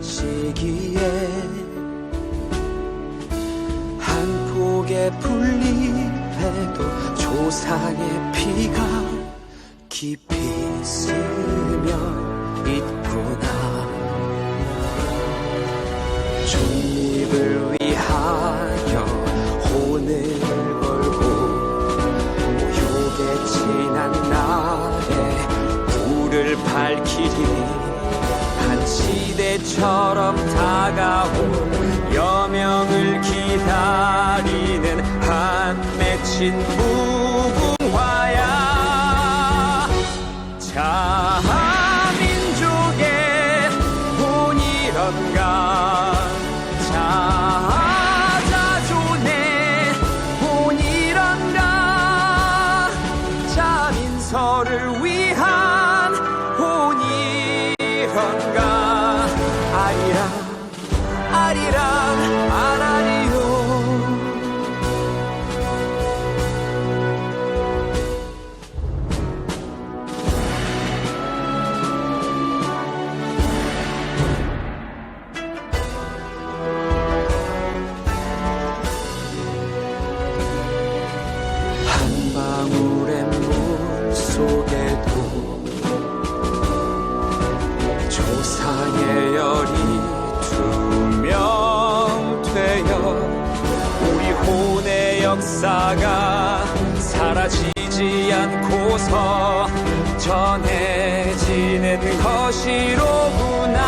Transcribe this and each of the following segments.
것이기에 한 폭의 풀잎에도 조상의 피가 깊이 스며 있구나. 존립을 위하여 혼을 걸고 모욕에 지난 날에 불을 밝히리. 한 시대처럼 다가올 여명을 기다리는 한 맺힌 무궁화야. 자민족의 본이런가? 자자존의 본이런가? 자민서를 위한 본이런가 아리 않고서 전해지는 것이로구나.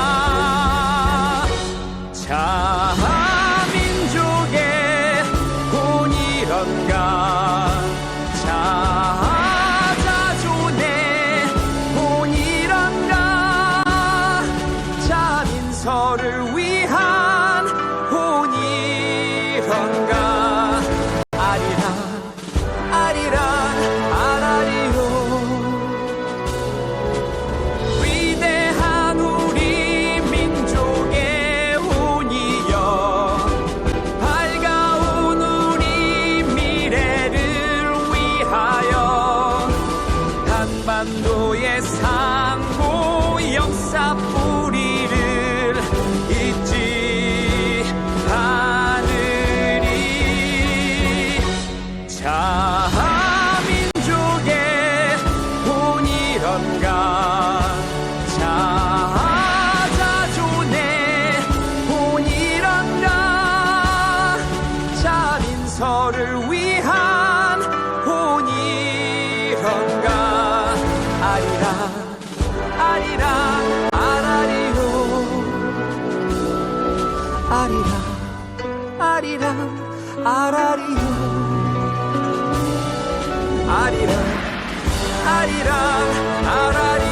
자 한반도의 상 아라리요 아리랑 아리랑 아라리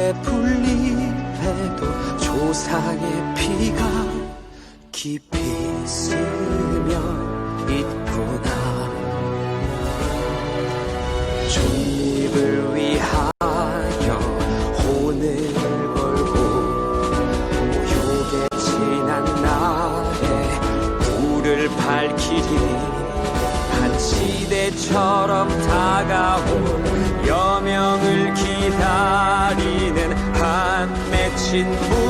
한 폭의 풀잎에도 조상의 피가 깊이 스며 있구나 맺힌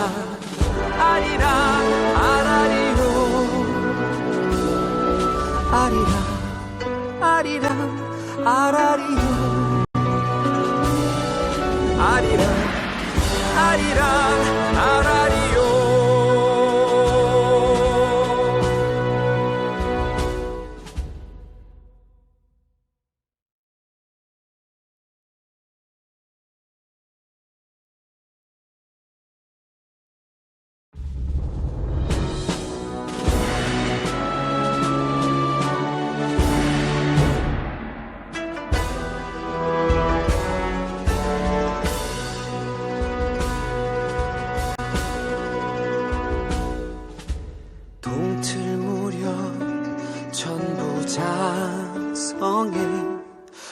아리랑 아라리요 아리랑 아리랑 아라리요 아리랑 아라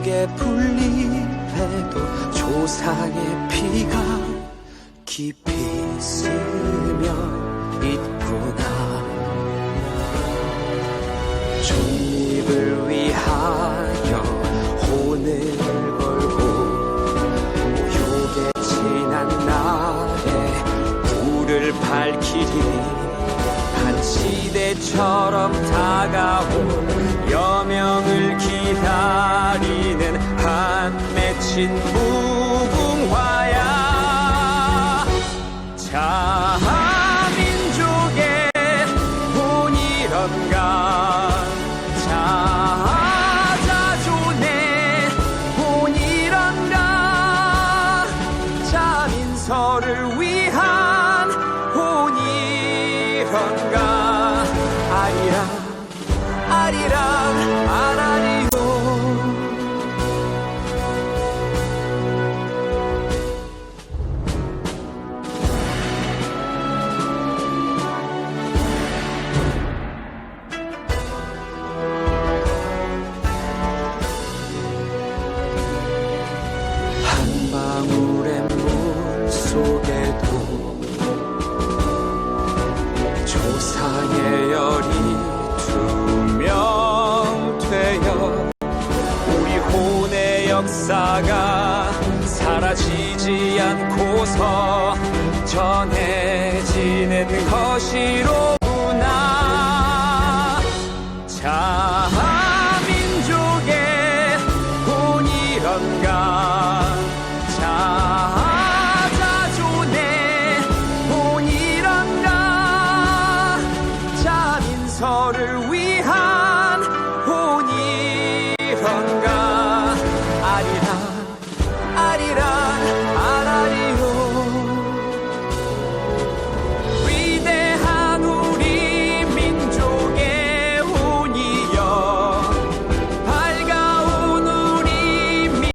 한 폭의 풀잎에도 조상의 피가 깊이 스며 있구나. 존립을 위하여 혼을 걸고 모욕에 지난 날에 불을 밝히리. 한 시대처럼 다가올 여명을 기다리는 한 맺힌 무궁화야. 자 사라지지 않고서 전해지는 것이로구나. 자민족의 혼이런가 자자존의 혼이런가 자민서를 위한